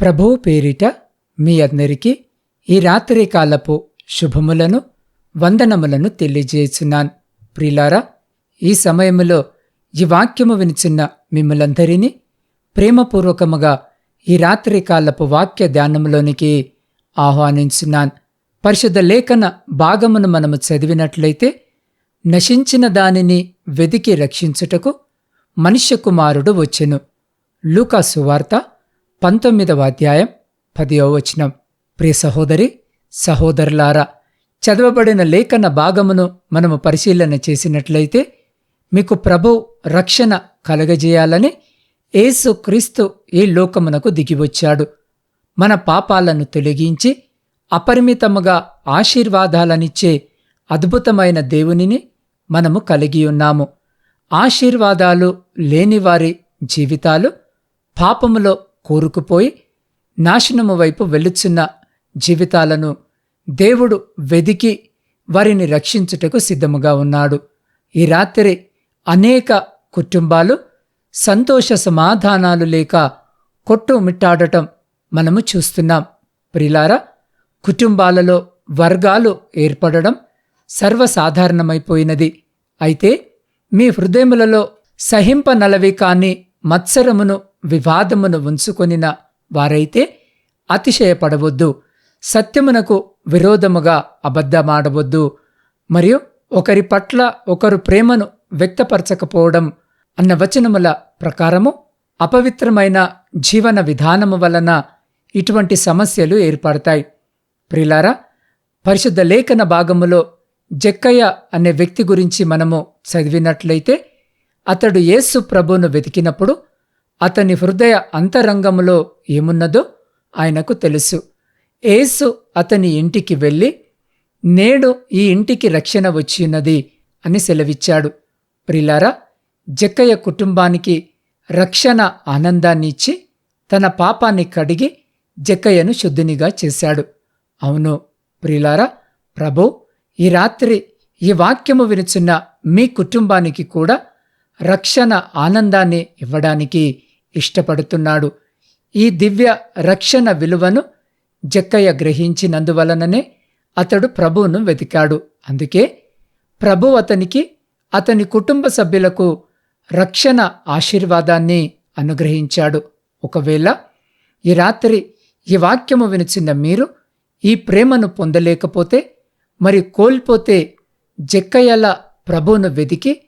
ప్రభువు పేరిట మీ అందరికీ ఈ రాత్రి కాలపు శుభములను వందనములను తెలియజేస్తున్నాను. ప్రిలారా ఈ సమయములో ఈ వాక్యము వినిచిన్న మిమ్మలందరినీ ప్రేమపూర్వకముగా ఈ రాత్రి కాలపు వాక్య ధ్యానములోనికి ఆహ్వానించున్నాను. పరిశుద్ధ లేఖన భాగమును మనము చదివినట్లయితే నశించిన దానిని వెదికి రక్షించుటకు మనుష్య కుమారుడు వచ్చెను. లూకా సువార్త పంతొమ్మిదవ అధ్యాయం పదియవ వచనం. ప్రియ సహోదరి సహోదరులారా చదవబడిన లేఖన భాగమును మనము పరిశీలన చేసినట్లయితే మీకు ప్రభు రక్షణ కలగజేయాలని ఏసు క్రీస్తు ఈ లోకమునకు దిగివచ్చాడు. మన పాపాలను తొలగించి అపరిమితముగా ఆశీర్వాదాలనిచ్చే అద్భుతమైన దేవునిని మనము కలిగి ఉన్నాము. ఆశీర్వాదాలు లేనివారి జీవితాలు పాపములో కూరుకుపోయి నాశనము వైపు వెళ్ళుచున్న జీవితాలను దేవుడు వెదికి వారిని రక్షించుటకు సిద్ధముగా ఉన్నాడు. ఈ రాత్రి అనేక కుటుంబాలు సంతోష సమాధానాలు లేక కొట్టుమిట్టాడటం మనము చూస్తున్నాం. ప్రిలారా కుటుంబాలలో వర్గాలు ఏర్పడడం సర్వసాధారణమైపోయినది. అయితే మీ హృదయములలో సహింపనలవి కాని మత్సరమును వివాదమును ఉంచుకొనిన వారైతే అతిశయపడవద్దు సత్యమునకు విరోధముగా అబద్ధమాడవద్దు. మరియు ఒకరి పట్ల ఒకరు ప్రేమను వ్యక్తపరచకపోవడం అన్న వచనముల ప్రకారము అపవిత్రమైన జీవన విధానము వలన ఇటువంటి సమస్యలు ఏర్పడతాయి. ప్రిలారా పరిశుద్ధ లేఖన భాగములో జక్కయ్య అనే వ్యక్తి గురించి మనము చదివినట్లయితే అతడు యేసు ప్రభువును వెతికినప్పుడు అతని హృదయ అంతరంగములో ఏమున్నదో ఆయనకు తెలుసు. ఏసు అతని ఇంటికి వెళ్ళి నేడు ఈ ఇంటికి రక్షణ వచ్చినది అని సెలవిచ్చాడు. ప్రిలారా జక్కయ్య కుటుంబానికి రక్షణ ఆనందాన్నిచ్చి తన పాపాన్ని కడిగి జక్కయ్యను శుద్ధినిగా చేశాడు. అవును ప్రిలారా ప్రభు ఈ రాత్రి ఈ వాక్యము వినుచున్న మీ కుటుంబానికి కూడా రక్షణ ఆనందాన్ని ఇవ్వడానికి ఇష్టపడుతున్నాడు. ఈ దివ్య రక్షణ విలువను జక్కయ్య గ్రహించినందువలననే అతడు ప్రభువును వెతికాడు. అందుకే ప్రభు అతనికి అతని కుటుంబ సభ్యులకు రక్షణ ఆశీర్వాదాన్ని అనుగ్రహించాడు. ఒకవేళ ఈ రాత్రి ఈ వాక్యము వినిచిన మీరు ఈ ప్రేమను పొందలేకపోతే మరి కోల్పోతే జక్కయ్యల ప్రభువును వెదికి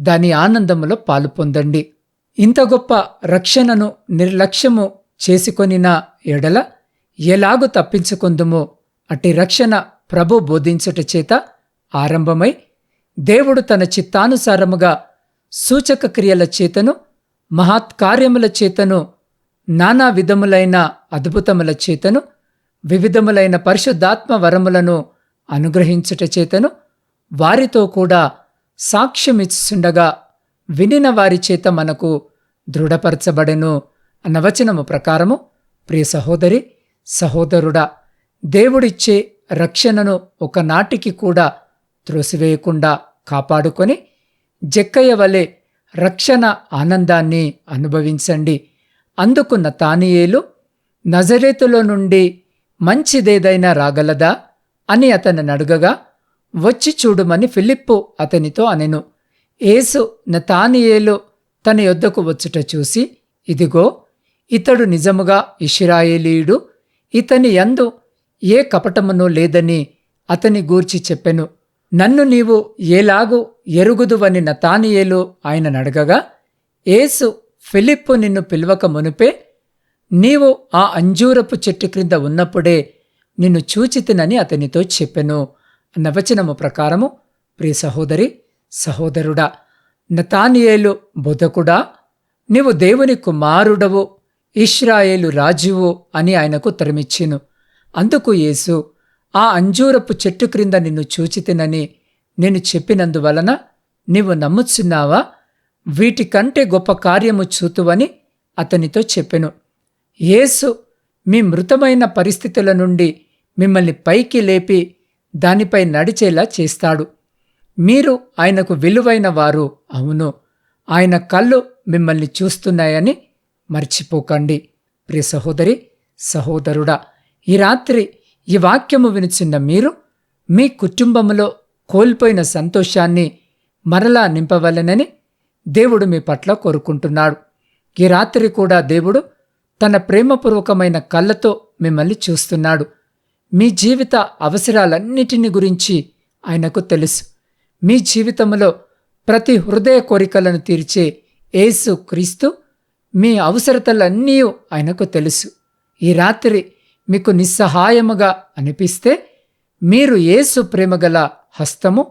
దాని ఆనందములో పాలు పొందండి. ఇంత గొప్ప రక్షణను నిర్లక్ష్యము చేసుకొనిన ఎడల ఎలాగు తప్పించుకుందుమో? అట్టి రక్షణ ప్రభు బోధించుట చేత ఆరంభమై దేవుడు తన చిత్తానుసారముగా సూచక క్రియల చేతను మహత్కార్యముల చేతను నానా విధములైన అద్భుతముల చేతను వివిధములైన పరిశుద్ధాత్మ వరములను అనుగ్రహించుట చేతను వారితో కూడా సాక్ష్యమిచ్చుండగా వినిన వారి చేత మనకు దృఢపరచబడెను అన్న వచనము ప్రకారము ప్రియ సహోదరి సహోదరుడా దేవుడిచ్చే రక్షణను ఒకనాటికి కూడా త్రోసివేయకుండా కాపాడుకొని జక్కయ్య వలె రక్షణ ఆనందాన్ని అనుభవించండి. అందుకున్న తానియేలు నజరేతులో నుండి మంచిదేదైనా రాగలదా అని అతను అడుగగా వచ్చి చూడుమని ఫిలిప్పు అతనితో అనెను. ఏసు నతానియేలు తన యొద్దకు వచ్చుట చూసి ఇదిగో ఇతడు నిజముగా ఇషిరాయేలీయుడు ఇతని యందు ఏ కపటమును లేదని అతని గూర్చి చెప్పెను. నన్ను నీవు ఏలాగు ఎరుగుదువని నతానియేలు ఆయన నడగగా ఏసు ఫిలిప్పు నిన్ను పిలవక మునుపే నీవు ఆ అంజూరపు చెట్టు క్రింద ఉన్నప్పుడే నిన్ను చూచితినని అతనితో చెప్పెను. అన్న వచనము ప్రకారము ప్రియ సహోదరి సహోదరుడా నతానియేలు బుధకుడా నీవు దేవుని కుమారుడవు ఇష్రాయేలు రాజువు అని ఆయనకు తరిమిచ్చిను అందుకు యేసు ఆ అంజూరపు చెట్టు క్రింద నిన్ను చూచితినని నేను చెప్పినందువలన నీవు నమ్ముచున్నావా? వీటికంటే గొప్ప కార్యము చూతువని అతనితో చెప్పెను. యేసు మీ మృతమైన పరిస్థితుల నుండి మిమ్మల్ని పైకి లేపి దానిపై నడిచేలా చేస్తాడు. మీరు ఆయనకు విలువైన వారు అవును. ఆయన కళ్ళు మిమ్మల్ని చూస్తున్నాయని మర్చిపోకండి. ప్రియ సహోదరి సహోదరుడా ఈ రాత్రి ఈ వాక్యము వినిచిన్న మీరు మీ కుటుంబములో కోల్పోయిన సంతోషాన్ని మరలా నింపవలెనని దేవుడు మీ పట్ల కోరుకుంటున్నాడు. ఈ రాత్రి కూడా దేవుడు తన ప్రేమపూర్వకమైన కళ్ళతో మిమ్మల్ని చూస్తున్నాడు. మీ జీవిత అవసరాలన్నిటిని గురించి ఆయనకు తెలుసు. మీ జీవితంలో ప్రతి హృదయ కోరికలను తీర్చే యేసు క్రీస్తు మీ అవసరతలన్నీ ఆయనకు తెలుసు. ఈ రాత్రి మీకు నిస్సహాయముగా అనిపిస్తే మీరు యేసు ప్రేమగల హస్తము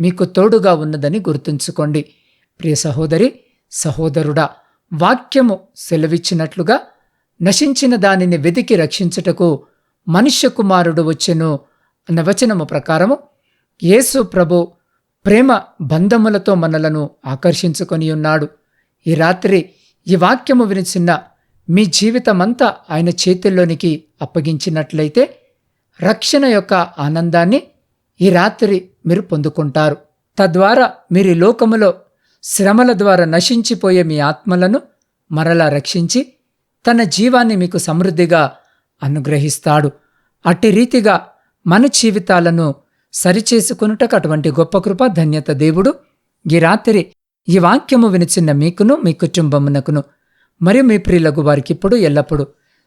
మీకు తోడుగా ఉన్నదని గుర్తుంచుకోండి. ప్రియ సహోదరి సహోదరుడా వాక్యము సెలవిచ్చినట్లుగా నశించిన దానిని వెతికి రక్షించుటకు మనుష్య కుమారుడు వచ్చెను అన్న వచనము ప్రకారము యేసు ప్రభు ప్రేమ బంధములతో మనలను ఆకర్షించుకొని ఉన్నాడు. ఈ రాత్రి ఈ వాక్యము వినిచిన మీ జీవితమంతా ఆయన చేతుల్లోనికి అప్పగించినట్లయితే రక్షణ యొక్క ఆనందాన్ని ఈ రాత్రి మీరు పొందుకుంటారు. తద్వారా మీరు లోకములో శ్రమల ద్వారా నశించిపోయే మీ ఆత్మలను మరలా రక్షించి తన జీవాన్ని మీకు సమృద్ధిగా అనుగ్రహిస్తాడు. అట్టి రీతిగా మన జీవితాలను సరిచేసుకునుటకు అటువంటి గొప్ప కృప ధన్యత దేవుడు. ఈ రాత్రి ఈ వాక్యము వినిచిన్న మీకును మీ కుటుంబమునకును మరియు మీ ప్రియులకు వారికిప్పుడు ఎల్లప్పుడు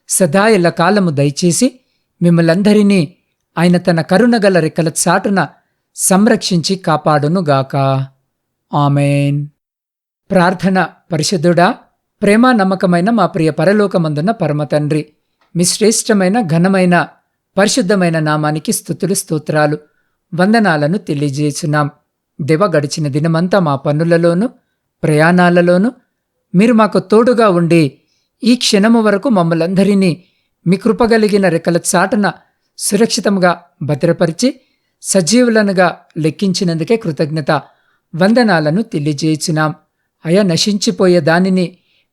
సదా ఎల్ల కాలము దయచేసి మిమ్మలందరినీ ఆయన తన కరుణగల రెక్కల చాటున సంరక్షించి కాపాడునుగాక. ఆమెన్. ప్రార్థన పరిషదుడా ప్రేమ నమ్మకమైన మా ప్రియ పరలోకమందున్న పరమతండ్రి మీ శ్రేష్టమైన ఘనమైన పరిశుద్ధమైన నామానికి స్థుతులు స్తోత్రాలు. వందనాలను తెలియజేస్తున్నాం. దివ గడిచిన దినమంతా మా పనులలోనూ ప్రయాణాలలోనూ మీరు మాకు తోడుగా ఉండి ఈ క్షణము వరకు మమ్మలందరినీ మీ కృపగలిగిన రెక్కల చాటున సురక్షితంగా భద్రపరిచి సజీవులనుగా లెక్కించినందుకే కృతజ్ఞత వందనాలను తెలియజేయుచున్నాం అయా నశించిపోయే దానిని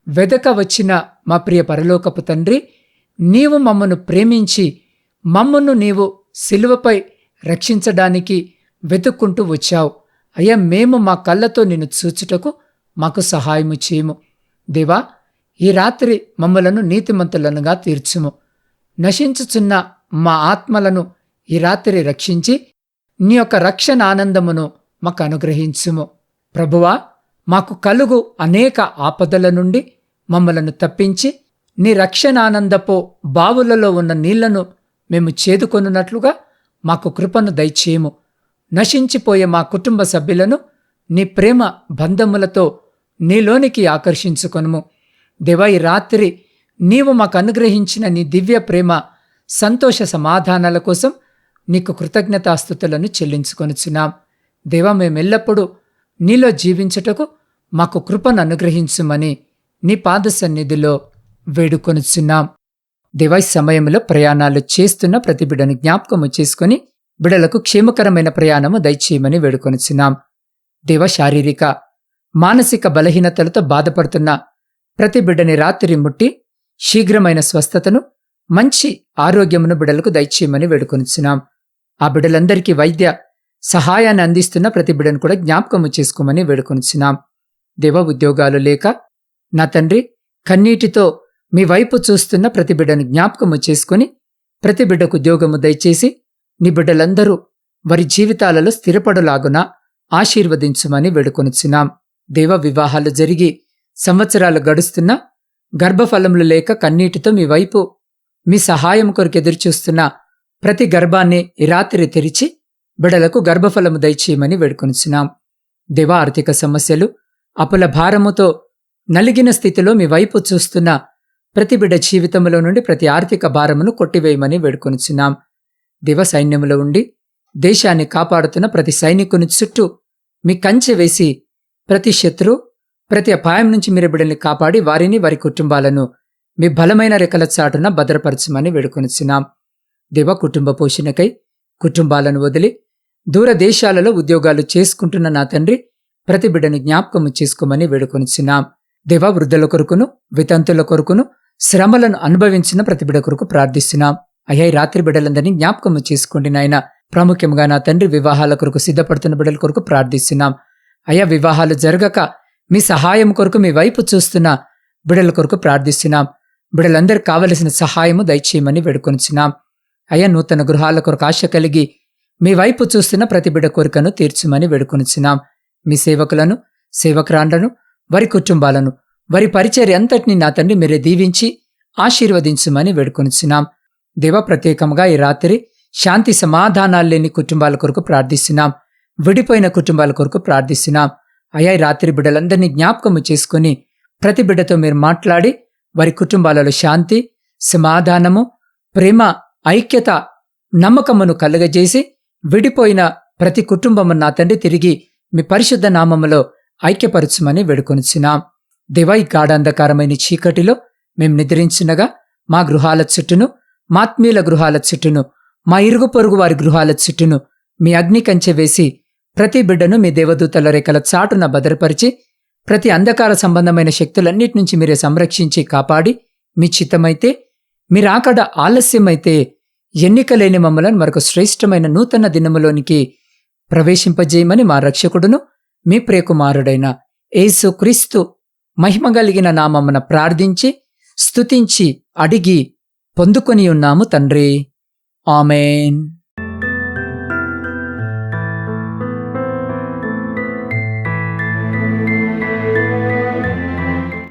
వెదక వచ్చిన మా ప్రియ పరలోకపు తండ్రి నీవు మమ్మను ప్రేమించి మమ్మను నీవు సిలువపై రక్షించడానికి వెతుక్కుంటూ వచ్చావు. అయ్యా మేము మా కళ్ళతో నిన్ను చూచుటకు మాకు సహాయము చేయము. దేవా ఈ రాత్రి మమ్మలను నీతిమంతులనుగా తీర్చుము. నశించుచున్న మా ఆత్మలను ఈ రాత్రి రక్షించి నీ యొక్క రక్షణ ఆనందమును మాకు అనుగ్రహించుము. ప్రభువా మాకు కలుగు అనేక ఆపదల నుండి మమ్మలను తప్పించి నీ రక్షణానందపో బావులలో ఉన్న నీళ్ళను మేము చేదుకొనున్నట్లుగా మాకు కృపను దయచేయము. నశించిపోయే మా కుటుంబ సభ్యులను నీ ప్రేమ బంధములతో నీలోనికి ఆకర్షించుకొనుము. దేవా ఈ రాత్రి నీవు మాకు అనుగ్రహించిన నీ దివ్య ప్రేమ సంతోష సమాధానాల కోసం నీకు కృతజ్ఞతాస్థుతులను చెల్లించుకొనుచున్నాం. దేవా మేమెల్లప్పుడూ నీలో జీవించుటకు మాకు కృపను అనుగ్రహించుమని నీ పాద సన్నిధిలో వేడుకొనుచున్నాం. దివై సమయంలో ప్రయాణాలు చేస్తున్న ప్రతి జ్ఞాపకము చేసుకుని బిడలకు క్షేమకరమైన ప్రయాణము దయచేయమని వేడుకొనిచున్నాం. దేవ శారీరక మానసిక బలహీనతలతో బాధపడుతున్న ప్రతి బిడ్డని రాత్రి ముట్టి శీఘ్రమైన స్వస్థతను మంచి ఆరోగ్యమును బిడలకు దయచేయమని వేడుకొనిచున్నాం. ఆ బిడ్డలందరికీ వైద్య సహాయాన్ని అందిస్తున్న ప్రతి బిడ్డను కూడా జ్ఞాపకము చేసుకోమని వేడుకొనిచున్నాం. దేవ ఉద్యోగాలు లేక నా తండ్రి కన్నీటితో మీ వైపు చూస్తున్న ప్రతి బిడ్డను జ్ఞాపకము చేసుకుని ప్రతి బిడ్డకు ఉద్యోగము దయచేసి నీ బిడ్డలందరూ వారి జీవితాలలో స్థిరపడులాగున ఆశీర్వదించుమని వేడుకొనుచున్నాం. దేవ వివాహాలు జరిగి సంవత్సరాలు గడుస్తున్నా గర్భఫలములు లేక కన్నీటితో మీ వైపు మీ సహాయం కొరకు ఎదురుచూస్తున్న ప్రతి గర్భాన్ని రాత్రి తెరిచి బిడలకు గర్భఫలము దయచేయమని వేడుకొనుచున్నాం. దేవ ఆర్థిక సమస్యలు అప్పుల భారముతో నలిగిన స్థితిలో మీ వైపు చూస్తున్న ప్రతి బిడ్డ జీవితంలో నుండి ప్రతి ఆర్థిక భారమును కొట్టివేయమని వేడుకొనిచున్నాం. దివ సైన్యములో ఉండి దేశాన్ని కాపాడుతున్న ప్రతి సైనికుని చుట్టూ మీ కంచె వేసి ప్రతి శత్రు ప్రతి అపాయం నుంచి మీరు బిడ్డల్ని కాపాడి వారిని వారి కుటుంబాలను మీ బలమైన రెక్కల చాటున భద్రపరచమని వేడుకొనిచున్నాం. దివ కుటుంబ పోషణకై కుటుంబాలను వదిలి దూర దేశాలలో ఉద్యోగాలు చేసుకుంటున్న నా తండ్రి ప్రతి బిడ్డను జ్ఞాపకము చేసుకోమని వేడుకొనిచున్నాం. దేవ వృద్ధుల కొరకును వితంతుల కొరకును శ్రమలను అనుభవించిన ప్రతి బిడ్డ కొరకు ప్రార్థిస్తున్నాం. అయ్యా ఈ రాత్రి బిడ్డలందరినీ జ్ఞాపకము చేసుకోండి నాయన. ప్రాముఖ్యంగా నా తండ్రి వివాహాల కొరకు సిద్ధపడుతున్న బిడ్డల కొరకు ప్రార్థిస్తున్నాం. అయ్యా వివాహాలు జరగక మీ సహాయం కొరకు మీ వైపు చూస్తున్న బిడల కొరకు ప్రార్థిస్తున్నాం. బిడలందరికి కావలసిన సహాయము దయచేయమని వేడుకొనిచున్నాం. అయ్యా నూతన గృహాల కొరకు ఆశ కలిగి మీ వైపు చూస్తున్న ప్రతి బిడ కోరికను తీర్చమని వేడుకొనిచున్నాం. మీ సేవకులను సేవకురాండ్లను వారి కుటుంబాలను వారి పరిచర్య అంతటిని నా తండ్రి మీరే దీవించి ఆశీర్వదించుమని వేడుకొనిచున్నాం. దేవ ప్రత్యేకంగా ఈ రాత్రి శాంతి సమాధానాలు లేని కుటుంబాల కొరకు ప్రార్థిస్తున్నాం. విడిపోయిన కుటుంబాల కొరకు ప్రార్థిస్తున్నాం. అయ్యా రాత్రి బిడ్డలందరినీ జ్ఞాపకము చేసుకుని ప్రతి బిడ్డతో మీరు మాట్లాడి వారి కుటుంబాలలో శాంతి సమాధానము ప్రేమ ఐక్యత నమ్మకమును కలుగజేసి విడిపోయిన ప్రతి కుటుంబము నా తండ్రి తిరిగి మీ పరిశుద్ధ నామములో ఐక్యపరచుమని వేడుకొనిచున్నాం. దేవా ఈ గాఢాంధకారమైన చీకటిలో మేం నిద్రించినగా మా గృహాల చుట్టూను మాత్మీయుల గృహాల చుట్టూను మా ఇరుగు పొరుగు వారి గృహాల చుట్టూను మీ అగ్ని కంచె వేసి ప్రతి బిడ్డను మీ దేవదూతల రేఖల చాటున భద్రపరిచి ప్రతి అంధకార సంబంధమైన శక్తులన్నిటి నుంచి మీరే సంరక్షించి కాపాడి మీ చిత్తమైతే మీరాకడ ఆలస్యమైతే ఎన్నికలేని మమ్మలను మరొక శ్రేష్టమైన నూతన దినములోనికి ప్రవేశింపజేయమని మా రక్షకుడును మీ ప్రియకుమారుడైన ఏసు క్రీస్తు మహిమ కలిగిన నామమున ప్రార్థించి స్తుతించి అడిగి పొందుకొని ఉన్నాము తండ్రి. ఆమెన్.